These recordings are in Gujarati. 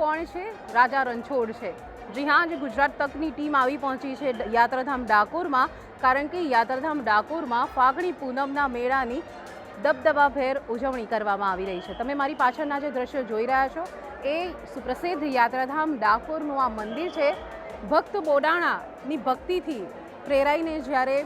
કોણ છે? રાજા રણછોડ છે. જી હા જે ગુજરાત તકની ટીમ આવી પહોંચી છે યાત્રાધામ ડાકોરમાં, કારણ કે યાત્રાધામ ડાકોરમાં ફાગણી પૂનમના મેળાની દબદબાભેર ઉજવણી કરવામાં આવી રહી છે. તમે મારી પાછળના જે દ્રશ્યો જોઈ રહ્યા છો, એ સુપ્રસિદ્ધ યાત્રાધામ ડાકોરનું આ મંદિર છે. ભક્ત બોડાણાની ભક્તિથી પ્રેરાઈને જ્યારે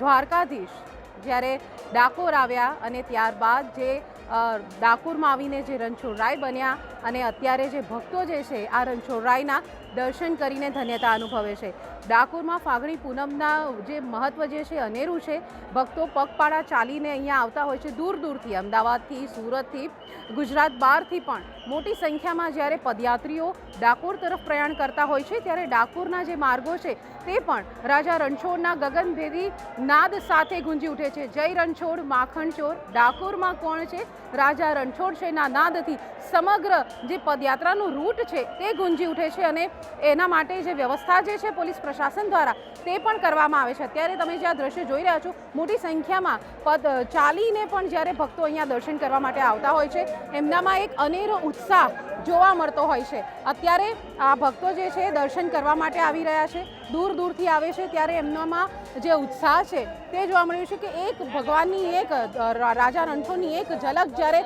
દ્વારકાધીશ જ્યારે ડાકોર આવ્યા અને ત્યારબાદ જે ડાકોરમાં આવીને જે રણછોડરાય બન્યા અને અત્યારે જે ભક્તો જે છે આ રણછોડરાયના દર્શન કરીને ધન્યતા અનુભવે છે. ડાકોરમાં ફાગણી પૂનમના જે મહત્ત્વ જે છે, અનેરું છે. ભક્તો પગપાળા ચાલીને અહીંયા આવતા હોય છે, દૂર દૂરથી, અમદાવાદથી, સુરતથી, ગુજરાત બહારથી પણ. મોટી સંખ્યામાં જ્યારે પદયાત્રીઓ ડાકોર તરફ પ્રયાણ કરતા હોય છે, ત્યારે ડાકોરના જે માર્ગો છે, તે પણ રાજા રણછોડના ગગનભેદી નાદ સાથે ગુંજી ઉઠે છે. જય રણછોડ, માખણ ચોર, ડાકોરમાં કોણ છે? રાજા રણછોડ છે ના નાદથી સમગ્ર જે પદયાત્રાનું રૂટ છે, તે ગુંજી ઉઠે છે અને એના માટે જે વ્યવસ્થા જે છે પોલીસ પ્રશાસન દ્વારા તે પણ કરવામાં આવે છે. અત્યારે તમે જે આ દ્રશ્ય જોઈ રહ્યા છો, મોટી સંખ્યામાં પદ ચાલીને પણ જ્યારે ભક્તો અહીંયા દર્શન કરવા માટે આવતા હોય છે, એમનામાં એક અનેરો ઉત્સાહ જોવા મળતો હોય છે. અત્યારે આ ભક્તો જે છે, દર્શન કરવા માટે આવી રહ્યા છે. દૂર દૂરથી આવે છે, ત્યારે એમનામાં જે ઉત્સાહ છે, તે જોવા મળ્યું છે કે એક ભગવાનની એક રાજા રણછોડની એક ઝલક જ્યારે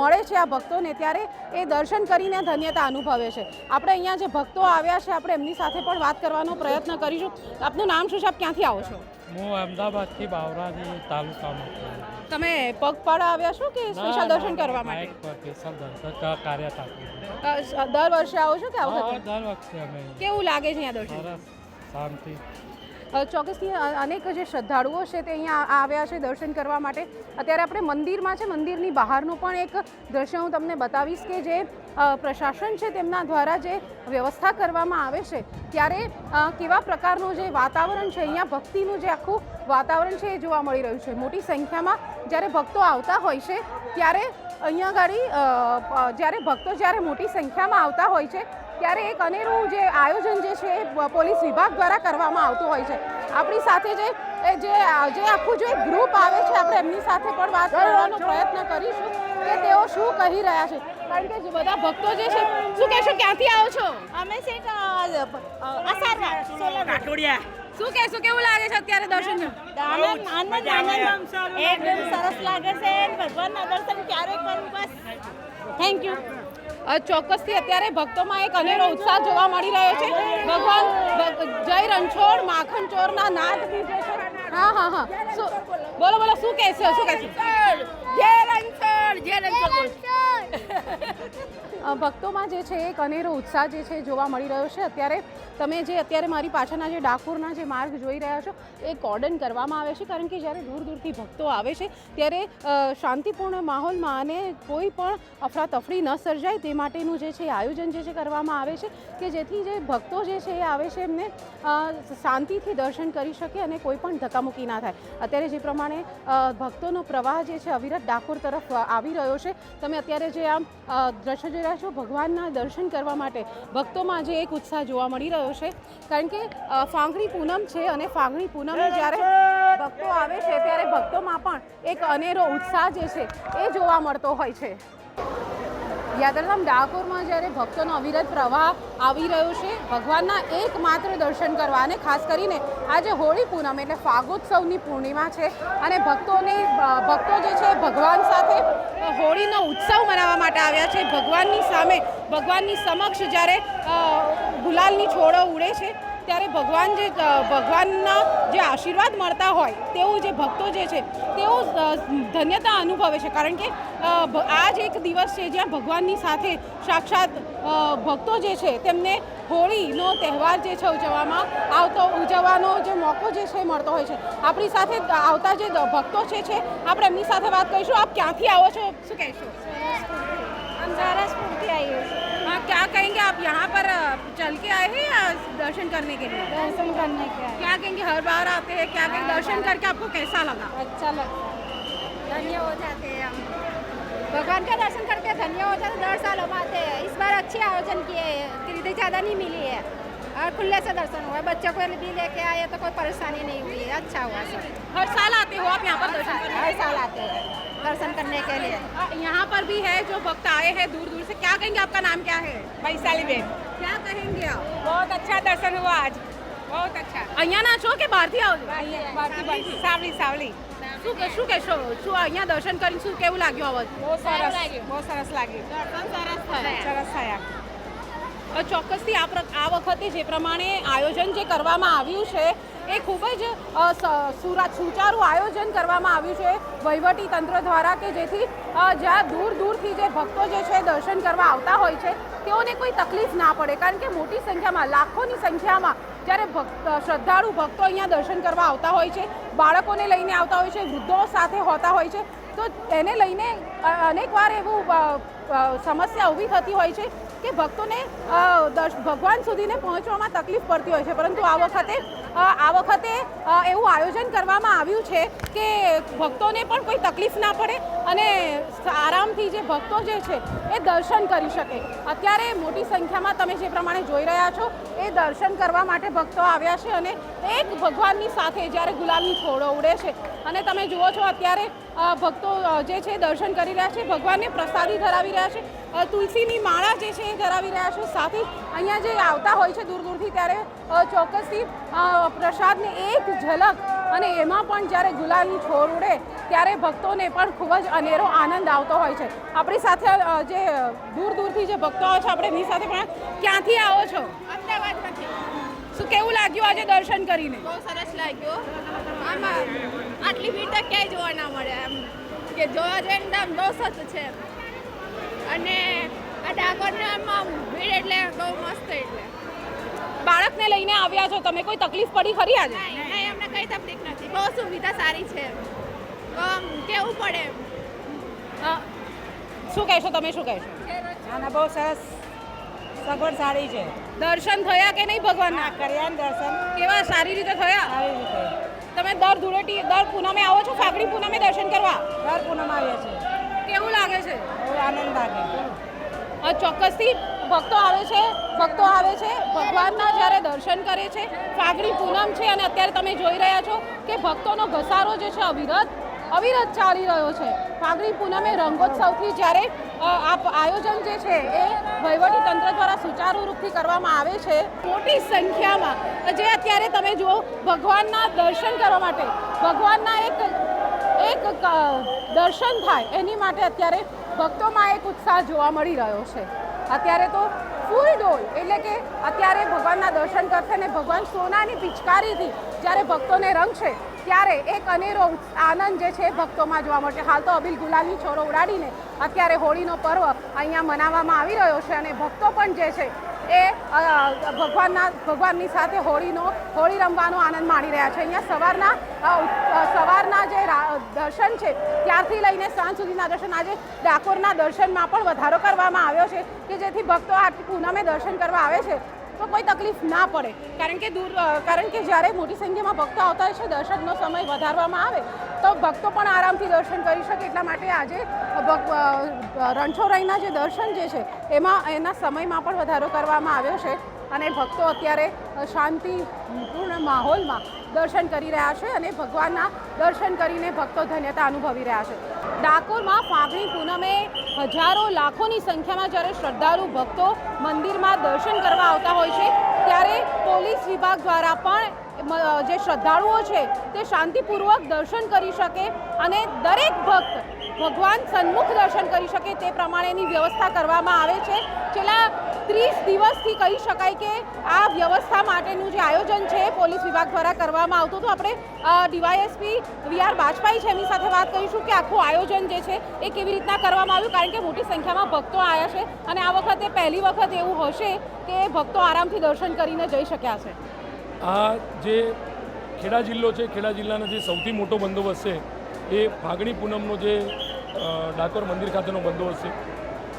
મળે છે આ ભક્તોને, ત્યારે એ દર્શન કરીને ધન્યતા અનુભવે છે. આપણે અહીંયા જે ભક્તો આવ્યા છે, આપણે એમની સાથે પણ વાત કરવાનો પ્રયત્ન કરીશું. આપનું નામ શું છે? આપ ક્યાંથી આવો છો? હું અમદાવાદથી બાવરાજી તાલુકામાં. તમે પગપાળા આવ્યા છો કે સ્પેશિયલ દર્શન કરવા માટે? દર વર્ષે આવો છો કે દર વખતે અમે. કેવું લાગે છે અહીંયા દર્શન? શાંતિ. ચોક્કસથી અનેક જે શ્રદ્ધાળુઓ છે તે અહીંયા આવ્યા છે દર્શન કરવા માટે. અત્યારે આપણે મંદિરમાં છે, મંદિરની બહારનું પણ એક દ્રશ્ય હું તમને બતાવીશ કે જે પ્રશાસન છે તેમના દ્વારા જે વ્યવસ્થા કરવામાં આવે છે. ત્યારે કેવા પ્રકારનું જે વાતાવરણ છે, અહીંયા ભક્તિનું જે આખું વાતાવરણ છે એ જોવા મળી રહ્યું છે. મોટી સંખ્યામાં જ્યારે ભક્તો આવતા હોય છે, ત્યારે અહીંયા આગળ જ્યારે ભક્તો જ્યારે મોટી સંખ્યામાં આવતા હોય છે ત્યારે એક અનેરું જે આયોજન જે છે એ પોલીસ વિભાગ દ્વારા કરવામાં આવતું હોય છે. આપણી સાથે જે એ જે જે આખું જે ગ્રુપ આવે છે આપણે એમની સાથે પણ વાત કરવાનો પ્રયત્ન કરીશું કે તેઓ શું કહી રહ્યા છે. કારણ કે બધા ભક્તો જે છે શું કહેશો ક્યાંથી આવો છો? અમે છે શું કહેશો કેવું લાગે છે અત્યારે દર્શન આનંદ આનંદ આનંદ. એકદમ સરસ લાગે છે. ભગવાનના દર્શન ક્યારે કરું બસ. થેન્ક યુ ચોક્કસથી અત્યારે ભક્તોમાં એક અનેરો ઉત્સાહ જોવા મળી રહ્યો છે. ભગવાન જય રણછોડ, માખણ ચોરના નાદ હા હા હા. બોલો બોલો, શું કહેશો શું કહેશો? જય રણછોડ જય રણછોડ ભક્તોમાં જે છે એક અનેરો ઉત્સાહ જે છે જોવા મળી રહ્યો છે. અત્યારે તમે જે અત્યારે મારી પાછળના જે ડાકોરના જે માર્ગ જોઈ રહ્યા છો, એ કોર્ડન કરવામાં આવે છે. કારણ કે જ્યારે દૂર દૂરથી ભક્તો આવે છે, ત્યારે શાંતિપૂર્ણ માહોલમાં અને કોઈ પણ અફરાતફરી ન સર્જાય તે માટેનું જે છે આયોજન જે છે કરવામાં આવે છે કે જેથી જે ભક્તો જે છે એ આવે છે એમને શાંતિથી દર્શન કરી શકે અને કોઈ પણ ધક્કામુક્કી ના થાય. અત્યારે જે પ્રમાણે ભક્તોનો પ્રવાહ જે છે અવિરત ડાકોર તરફ આવી રહ્યો છે. તમે અત્યારે જે આમ દ્રશ્ય જોઈ રહ્યા છો ભગવાનના દર્શન કરવા માટે ભક્તોમાં જે એક ઉત્સાહ જોવા મળી રહ્યો છે. કારણ કે ફાંગણી પૂનમ છે અને ફાંગણી પૂનમે જ્યારે ભક્તો આવે છે, ત્યારે ભક્તોમાં પણ એક અનેરો ઉત્સાહ જે છે, એ જોવા મળતો હોય છે. યાત્રાધામ ડાકોરમાં જ્યારે ભક્તોનો અવિરત પ્રવાહ આવી રહ્યો છે, ભગવાનના એકમાત્ર દર્શન કરવા અને ખાસ કરીને આજે હોળી પૂનમ એટલે ફાગોત્સવની પૂર્ણિમા છે અને ભક્તોને ભક્તો જે છે ભગવાન સાથે હોળીનો ઉત્સવ મનાવવા માટે આવ્યા છે. ભગવાનની સામે, ભગવાનની સમક્ષ જ્યારે ગુલાલની છોડો ઉડે છે ત્યારે ભગવાન જે ભગવાનના જે આશીર્વાદ મળતા હોય તેવું જે ભક્તો જે છે, તેઓ ધન્યતા અનુભવે છે. કારણ કે આ જ એક દિવસ છે જ્યાં ભગવાનની સાથે સાક્ષાત ભક્તો જે છે, તેમને હોળીનો તહેવાર જે છે ઉજવવામાં આવતો, ઉજવવાનો જે મોકો જે છે મળતો હોય છે. આપણી સાથે આવતા જે ભક્તો છે, આપણે એમની સાથે વાત કરીશું. આપ ક્યાંથી આવો છો? શું કહેશો? अ, चल के आए हैं या दर्शन करने के लिए? दर्शन करने के आए। क्या कहेंगे हर बार आते हैं क्या कहेंगे दर्शन करके आपको कैसा लगा? अच्छा लगता है धन्य हो जाते हैं हम। भगवान का दर्शन करके धन्य हो जाते हैं, दर साल हम आते हैं। इस बार अच्छे आयोजन किए हैं ज़्यादा नहीं मिली है। और खुले से दर्शन हुआ बच्चों को भी लेके आए तो कोई परेशानी नहीं हुई है अच्छा हुआ सब। हर साल आते हो आप यहाँ पर दर्शन हर साल आते हैं। दर्शन करने के लिए अ, यहाँ पर भी है जो भक्त आए हैं दूर दूर से क्या कहेंगे आपका नाम क्या है वैशाली बेन क्या कहेंगे आप बहुत अच्छा दर्शन हुआ आज बहुत अच्छा અહીંયાના છો કે બહારથી આવો છો સાવલી સાવલી શું કે- શું કહેશો શું અહીંયા દર્શન કરીને શું કેવું લાગ્યું અવાજ બહુ સરસ બહુ સરસ લાગ્યું સરસ થયા અ, ચોક્કસથી આ આ વખતે જે પ્રમાણે આયોજન જે કરવામાં આવ્યું છે, એ ખૂબ જ સુચારું આયોજન કરવામાં આવ્યું છે વહીવટી તંત્ર દ્વારા કે જેથી જ્યાં દૂર દૂરથી જે ભક્તો જે છે દર્શન કરવા આવતા હોય છે, તેઓને કોઈ તકલીફ ના પડે. કારણ કે મોટી સંખ્યામાં, લાખોની સંખ્યામાં જ્યારે ભક્ત શ્રદ્ધાળુ ભક્તો અહીંયા દર્શન કરવા આવતા હોય છે, બાળકોને લઈને આવતા હોય છે, વૃદ્ધો સાથે હોતા હોય છે, તો એને લઈને અનેકવાર એવું સમસ્યા ઊભી થતી હોય છે કે ભક્તોને ભગવાન સુધીને પહોંચવામાં તકલીફ પડતી હોય છે. પરંતુ આ વખતે આ વખતે એવું આયોજન કરવામાં આવ્યું છે કે ભક્તોને પણ કોઈ તકલીફ ના પડે અને આરામથી જે ભક્તો જે છે એ દર્શન કરી શકે. અત્યારે મોટી સંખ્યામાં તમે જે પ્રમાણે જોઈ રહ્યા છો, એ દર્શન કરવા માટે ભક્તો આવ્યા છે અને એક ભગવાનની સાથે જ્યારે ગુલાબની છોડો ઉડે છે અને તમે જુઓ છો અત્યારે ભક્તો જે છે દર્શન કરી રહ્યા છે ભગવાનને પ્રસાદી ધરાવી રહ્યા છે. તુલસીની માળા જે છે એ ધરાવી રહ્યા છે. સાથે અહીંયા જે આવતા હોય છે દૂર દૂરથી ત્યારે ચોક્કસથી પ્રસાદને એક ઝલક અને એમાં પણ જ્યારે ગુલાબની છોડ ઉડે ત્યારે ભક્તોને પણ ખૂબ જ અનેરો આનંદ આવતો હોય છે. આપણી સાથે જે દૂર દૂરથી જે ભક્તો આવે છે આપણે એમની સાથે પણ ક્યાંથી આવો છો? અમદાવાદમાંથી. શું કેવું લાગ્યું આજે દર્શન કરીને? બહુ સરસ લાગ્યું. આમાં આટલી ભીડ તો ક્યાંય જોવા ના મળે એમ. કે જોવા જઈને તો આમ બહુ સસ્તું છે. અને આ ડાકોરમાં ભીડ એટલે બહુ મસ્ત એટલે. બાળકને લઈને આવ્યા છો તમે? કોઈ તકલીફ પડી ખરી આજે? નહીં અમને કંઈ તકલીફ નથી. બહુ સુવિધા સારી છે આમ કેવું પડે શું કહેશો તમે? શું કહેશો? આના બહુ સરસ. સગવડ સારી છે. દર્શન થયા કે નહીં ભગવાનના? કર્યા ને દર્શન. કેવા? સારી રીતે થયા? સારી રીતે. તમે દર ધૂળેટી દર પૂનમે આવો છો? ફાગડી પૂનમે દર્શન કરવા? દર પૂનમ આવીએ છે કેવું લાગે છે? બહુ આનંદ લાગે. ચોક્કસથી ભક્તો આવે છે ભક્તો આવે છે ભગવાનના જ્યારે દર્શન કરે છે ફાગણી પૂનમ છે અને અત્યારે તમે જોઈ રહ્યા છો કે ભક્તોનો ઘસારો જે છે અવિરત અવિરત ચાલી રહ્યો છે. ફાગણી પૂનમે રંગોત્સવથી જ્યારે આ આયોજન જે છે એ વહીવટી તંત્ર દ્વારા સુચારુ રૂપથી કરવામાં આવે છે. મોટી સંખ્યામાં, જે અત્યારે તમે જુઓ, ભગવાનના દર્શન કરવા માટે, ભગવાનના એક એક દર્શન થાય એની માટે અત્યારે ભક્તોમાં એક ઉત્સાહ જોવા મળી રહ્યો છે. અત્યારે તો ફૂલ ડોલ એટલે કે અત્યારે ભગવાનના દર્શન કરશે ને ભગવાન સોનાની પિચકારીથી જ્યારે ભક્તોને રંગશે ત્યારે એક અનેરો આનંદ જે છે ભક્તોમાં જોવા મળશે. હાલ તો અબિલ ગુલાલની છોરો ઉડાડીને અત્યારે હોળીનો પર્વ અહીંયા મનાવવામાં આવી રહ્યો છે અને ભક્તો પણ જે છે એ ભગવાનના, ભગવાનની સાથે હોળીનો, હોળી રમવાનો આનંદ માણી રહ્યા છે. અહીંયા સવારના સવારના જે દર્શન છે, ત્યારથી લઈને સાંજ સુધીના દર્શન, આજે ડાકોરના દર્શનમાં પણ વધારો કરવામાં આવ્યો છે કે જેથી ભક્તો આ પૂનમે દર્શન કરવા આવે છે. તો કોઈ તકલીફ ના પડે. કારણ કે દૂર કારણ કે જ્યારે મોટી સંખ્યામાં ભક્તો આવતા હોય છે, દર્શનનો સમય વધારવામાં આવે, તો ભક્તો પણ આરામથી દર્શન કરી શકે. એટલા માટે આજે રણછોડરાયના જે દર્શન જે છે, એમાં, એના સમયમાં પણ વધારો કરવામાં આવ્યો છે. અને ભક્તો અત્યારે શાંતિપૂર્ણ માહોલમાં દર્શન કરી રહ્યા છે અને ભગવાનના દર્શન કરીને ભક્તો ધન્યતા અનુભવી રહ્યા છે. ડાકોરમાં ફાગણી પૂનમે હજારો લાખોની સંખ્યામાં જ્યારે શ્રદ્ધાળુ ભક્તો મંદિરમાં દર્શન કરવા આવતા હોય છે, ત્યારે પોલીસ વિભાગ દ્વારા પણ જે શ્રદ્ધાળુઓ છે તે શાંતિપૂર્વક દર્શન કરી શકે અને દરેક ભક્ત ભગવાન સન્મુખ દર્શન કરી શકે તે પ્રમાણેની વ્યવસ્થા કરવામાં આવે છે. છેલ્લા ત્રીસ દિવસથી કહી શકાય કે આ વ્યવસ્થા માટેનું જે આયોજન છે પોલીસ વિભાગ દ્વારા કરવામાં આવતું હતું. આપણે ડીવાયએસપી વી આર બાજપાઈ છે એમની સાથે વાત કરીશું કે આખું આયોજન જે છે એ કેવી રીતના કરવામાં આવ્યું, કારણ કે મોટી સંખ્યામાં ભક્તો આવ્યા છે અને આ વખતે પહેલી વખત એવું હશે કે ભક્તો આરામથી દર્શન કરીને જઈ શક્યા છે. આ જે ખેડા જિલ્લો છે, ખેડા જિલ્લાનો જે સૌથી મોટો બંદોબસ્ત છે, એ ફાગણી પૂનમનો જે ડાકોર મંદિર ખાતેનો બંદોબસ્ત છે,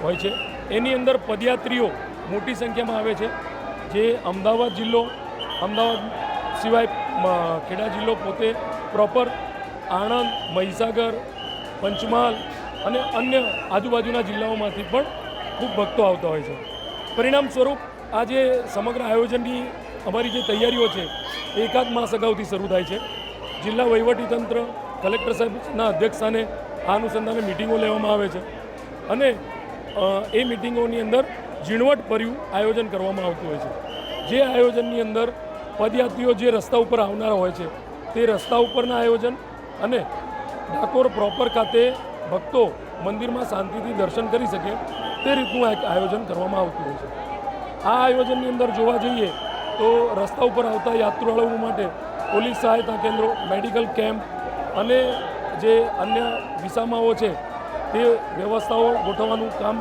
હોય છે. એની અંદર પદયાત્રીઓ મોટી સંખ્યામાં આવે છે. જે અમદાવાદ જિલ્લો, અમદાવાદ સિવાય ખેડા જિલ્લો પોતે પ્રોપર આણંદ, મહીસાગર, પંચમહાલ અને અન્ય આજુબાજુના જિલ્લાઓમાંથી પણ ખૂબ ભક્તો આવતા હોય છે. પરિણામ સ્વરૂપ આ જે સમગ્ર આયોજનની અમારી જે તૈયારીઓ છે એકાદ માસ અગાઉથી શરૂ થાય છે. જિલ્લા વહીવટીતંત્ર કલેક્ટર સાહેબના અધ્યક્ષસ્થાને આ અનુસંધાને મિટિંગો લેવામાં આવે છે. અને એ મિટિંગોની અંદર ઝીણવટભર્યું આયોજન કરવામાં આવતું હોય છે. જે આયોજનની અંદર પદયાત્રીઓ જે રસ્તા ઉપર આવનારા હોય છે, તે રસ્તા ઉપરના આયોજન અને ડાકોર પ્રોપર ખાતે ભક્તો મંદિરમાં શાંતિથી દર્શન કરી શકે, તે રીતનું એક આયોજન કરવામાં આવતું હોય છે. આ આયોજનની અંદર જોવા જઈએ તો રસ્તા ઉપર આવતા યાત્રાળુઓ માટે પોલીસ સહાયતા કેન્દ્રો, મેડિકલ કેમ્પ અને જે અન્ય વિસામાઓ છે, તે વ્યવસ્થાઓ ગોઠવવાનું કામ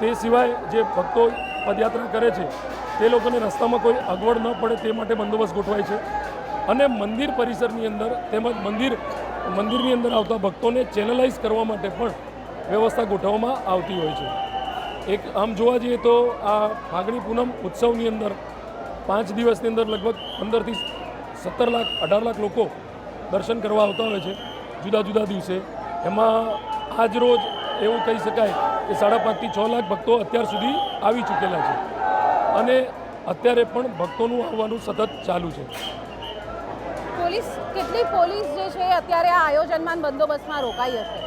તે સિવાય જે ભક્તો પદયાત્રા કરે છે, તે લોકોને રસ્તામાં કોઈ અગવડ ન પડે તે માટે બંદોબસ્ત ગોઠવાય છે. અને મંદિર પરિસરની અંદર તેમજ મંદિર, મંદિરની અંદર આવતા ભક્તોને ચેનલાઇઝ કરવા માટે પણ વ્યવસ્થા ગોઠવવામાં આવતી હોય છે. એક આમ જોવા જઈએ તો આ ફાગણી પૂનમ ઉત્સવની અંદર પાંચ દિવસની અંદર લગભગ પંદરથી સત્તર લાખ, અઢાર લાખ લોકો દર્શન કરવા આવતા હોય છે જુદા જુદા દિવસે. એમાં આજ રોજ એવું કહી શકાય કે સાડા પાંચથી છ લાખ ભક્તો અત્યાર સુધી આવી ચૂકેલા છે. અને અત્યારે પણ ભક્તોનું આવવાનું સતત ચાલુ છે. પોલીસ કેટલી પોલીસ જે છે અત્યારે આ આયોજનમાં બંદોબસ્તમાં રોકાઈ હશે?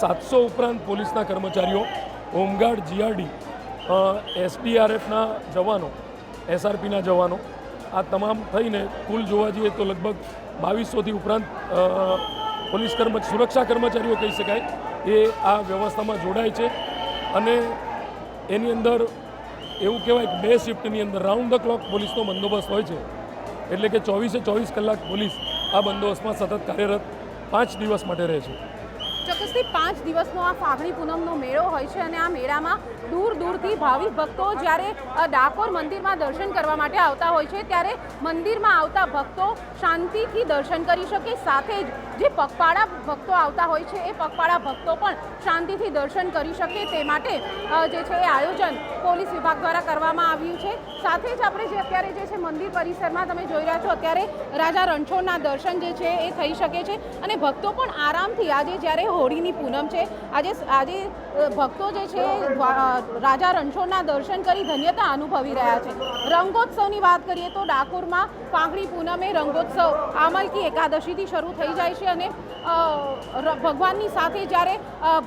સાતસો ઉપરાંત પોલીસના કર્મચારીઓ હોમગાર્ડ જીઆરડી એસડીઆરએફના જવાનો એસઆરપીના જવાનો આ તમામ થઈને કુલ જોવા જઈએ તો લગભગ બાવીસોથી ઉપરાંત પોલીસ કર્મ સુરક્ષા કર્મચારીઓ કહી શકાય. એ આ વ્યવસ્થામાં જોડાય છે. અને એની અંદર એવું કહેવાય બે શિફ્ટની અંદર રાઉન્ડ ધ ક્લોક પોલીસનો બંદોબસ્ત હોય છે. એટલે કે ચોવીસે ચોવીસ કલાક પોલીસ આ બંદોબસ્તમાં સતત કાર્યરત પાંચ દિવસ માટે રહે છે. ચોક્કસથી પાંચ દિવસનો આ ફાગણી પૂનમનો મેળો હોય છે અને આ મેળામાં દૂર દૂરથી ભાવિક ભક્તો જ્યારે ડાકોર મંદિરમાં દર્શન કરવા માટે આવતા હોય છે, ત્યારે મંદિરમાં આવતા ભક્તો શાંતિથી દર્શન કરી શકે. સાથે જ જે પગપાળા ભક્તો આવતા હોય છે, એ પગપાળા ભક્તો પણ શાંતિથી દર્શન કરી શકે. તે માટે જે છે એ આયોજન પોલીસ વિભાગ દ્વારા કરવામાં આવ્યું છે. સાથે જ આપણે જે અત્યારે જે છે મંદિર પરિસરમાં તમે જોઈ રહ્યા છો, અત્યારે રાજા રણછોડના દર્શન જે છે એ થઈ શકે છે અને ભક્તો પણ આરામથી આજે જ્યારે હોળીની પૂનમ છે. આજે આજે ભક્તો જે છે રાજા રણછોડના દર્શન કરી ધન્યતા અનુભવી રહ્યા છે. રંગોત્સવની વાત કરીએ તો ડાકોરમાં પાંખડી પૂનમે રંગોત્સવ આમલકી એકાદશીથી શરૂ થઈ જાય છે અને ભગવાનની સાથે જ્યારે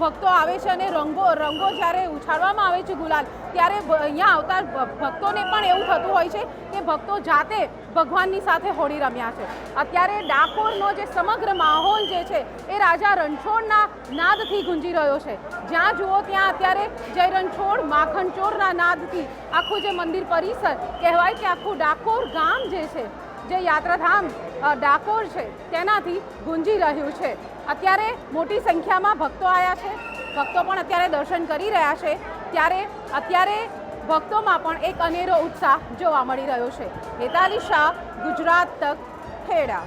ભક્તો આવે છે અને રંગો રંગો જ્યારે ઉછાળવામાં આવે છે ગુલાલ, ત્યારે અહીંયા આવતા ભક્તોને પણ એવું થતું હોય છે કે ભક્તો જાતે ભગવાનની સાથે હોળી રમ્યા છે. અત્યારે ડાકોરનો જે સમગ્ર માહોલ જે છે, એ રાજા રણછોડના નાદથી ગુંજી રહ્યો છે. જ્યાં જુઓ ત્યાં અત્યારે જય રણછોડ, માખણચોરના નાદથી આખું જે મંદિર પરિસર કહેવાય કે આખું ડાકોર ગામ જે છે, જે યાત્રાધામ ડાકોર છે, તેનાથી ગુંજી રહ્યું છે. અત્યારે મોટી સંખ્યામાં ભક્તો આવ્યા છે. ભક્તો પણ અત્યારે દર્શન કરી રહ્યા છે. ત્યારે અત્યારે ભક્તોમાં પણ એક અનેરો ઉત્સાહ જોવા મળી રહ્યો છે. હેતાલી શાહ ગુજરાત તક ખેડા.